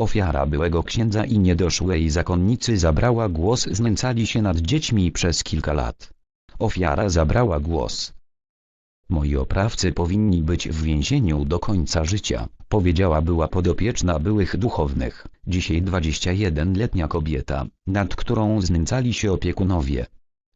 Ofiara byłego księdza i niedoszłej zakonnicy zabrała głos znęcali się nad dziećmi przez kilka lat. Ofiara zabrała głos. Moi oprawcy powinni być w więzieniu do końca życia, powiedziała była podopieczna byłych duchownych, dzisiaj 21-letnia kobieta, nad którą znęcali się opiekunowie.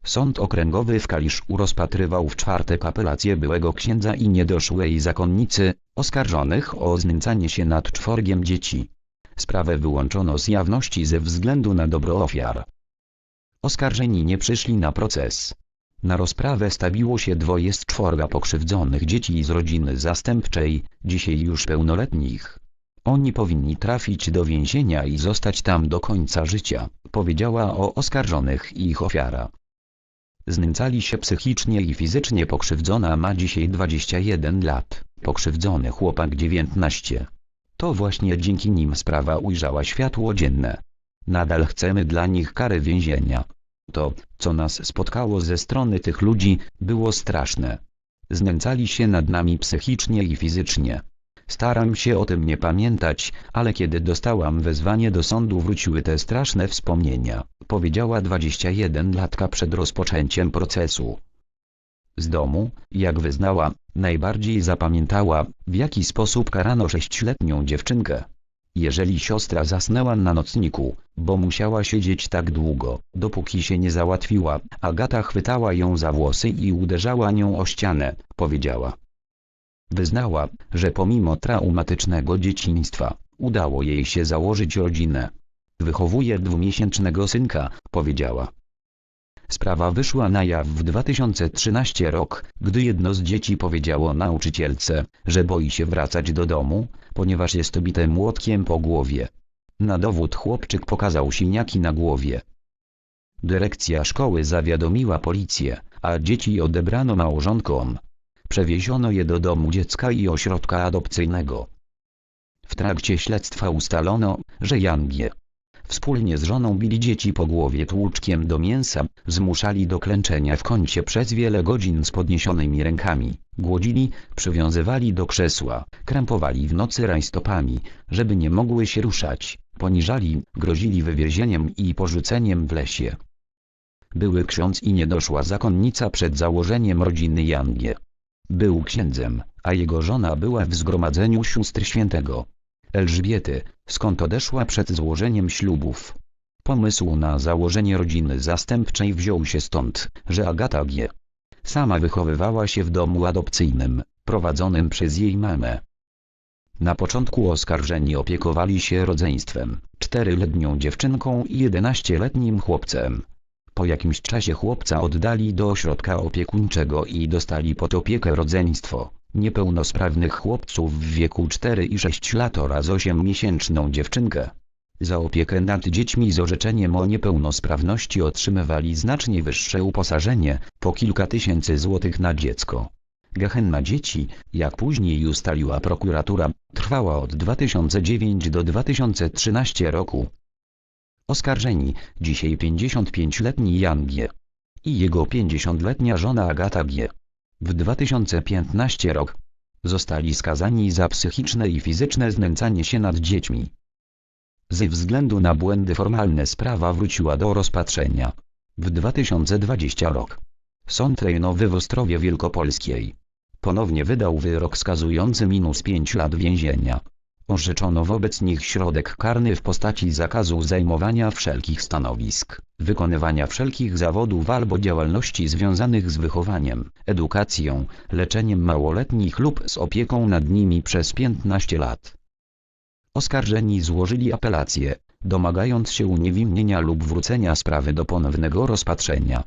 Sąd okręgowy w Kaliszu rozpatrywał w czwartek apelację byłego księdza i niedoszłej zakonnicy, oskarżonych o znęcanie się nad czworgiem dzieci. Sprawę wyłączono z jawności ze względu na dobro ofiar. Oskarżeni nie przyszli na proces. Na rozprawę stawiło się dwoje z czworga pokrzywdzonych dzieci z rodziny zastępczej, dzisiaj już pełnoletnich. Oni powinni trafić do więzienia i zostać tam do końca życia, powiedziała o oskarżonych i ich ofiara. Znęcali się psychicznie i fizycznie pokrzywdzona ma dzisiaj 21 lat, pokrzywdzony chłopak 19. To właśnie dzięki nim sprawa ujrzała światło dzienne. Nadal chcemy dla nich kary więzienia. To, co nas spotkało ze strony tych ludzi, było straszne. Znęcali się nad nami psychicznie i fizycznie. Staram się o tym nie pamiętać, ale kiedy dostałam wezwanie do sądu wróciły te straszne wspomnienia, powiedziała 21-latka przed rozpoczęciem procesu. Z domu, jak wyznała, najbardziej zapamiętała, w jaki sposób karano sześcioletnią dziewczynkę. Jeżeli siostra zasnęła na nocniku, bo musiała siedzieć tak długo, dopóki się nie załatwiła, Agata chwytała ją za włosy i uderzała nią o ścianę, powiedziała. Wyznała, że pomimo traumatycznego dzieciństwa, udało jej się założyć rodzinę. Wychowuje dwumiesięcznego synka, powiedziała. Sprawa wyszła na jaw w 2013 rok, gdy jedno z dzieci powiedziało nauczycielce, że boi się wracać do domu, ponieważ jest bite młotkiem po głowie. Na dowód chłopczyk pokazał siniaki na głowie. Dyrekcja szkoły zawiadomiła policję, a dzieci odebrano małżonkom. Przewieziono je do domu dziecka i ośrodka adopcyjnego. W trakcie śledztwa ustalono, że Jan G. Wspólnie z żoną bili dzieci po głowie tłuczkiem do mięsa, zmuszali do klęczenia w kącie przez wiele godzin z podniesionymi rękami, głodzili, przywiązywali do krzesła, krępowali w nocy rajstopami, żeby nie mogły się ruszać, poniżali, grozili wywiezieniem i porzuceniem w lesie. Były ksiądz i niedoszła zakonnica przed założeniem rodziny Jangie. Był księdzem, a jego żona była w zgromadzeniu sióstr świętego. Elżbiety, skąd odeszła przed złożeniem ślubów. Pomysł na założenie rodziny zastępczej wziął się stąd, że Agata G. sama wychowywała się w domu adopcyjnym, prowadzonym przez jej mamę. Na początku oskarżeni opiekowali się rodzeństwem, czteroletnią dziewczynką i 11-letnim chłopcem. Po jakimś czasie chłopca oddali do ośrodka opiekuńczego i dostali pod opiekę rodzeństwo niepełnosprawnych chłopców w wieku 4 i 6 lat oraz 8-miesięczną dziewczynkę. Za opiekę nad dziećmi z orzeczeniem o niepełnosprawności otrzymywali znacznie wyższe uposażenie, po kilka tysięcy złotych na dziecko. Gehenna dzieci, jak później ustaliła prokuratura, trwała od 2009 do 2013 roku. Oskarżeni, dzisiaj 55-letni Jan G. i jego 50-letnia żona Agata G w 2015 rok. Zostali skazani za psychiczne i fizyczne znęcanie się nad dziećmi. Ze względu na błędy formalne sprawa wróciła do rozpatrzenia. W 2020 rok. Sąd rejonowy w Ostrowie Wielkopolskiej ponownie wydał wyrok skazujący minus 5 lat więzienia. Orzeczono wobec nich środek karny w postaci zakazu zajmowania wszelkich stanowisk, wykonywania wszelkich zawodów albo działalności związanych z wychowaniem, edukacją, leczeniem małoletnich lub z opieką nad nimi przez 15 lat. Oskarżeni złożyli apelację, domagając się uniewinnienia lub wrócenia sprawy do ponownego rozpatrzenia.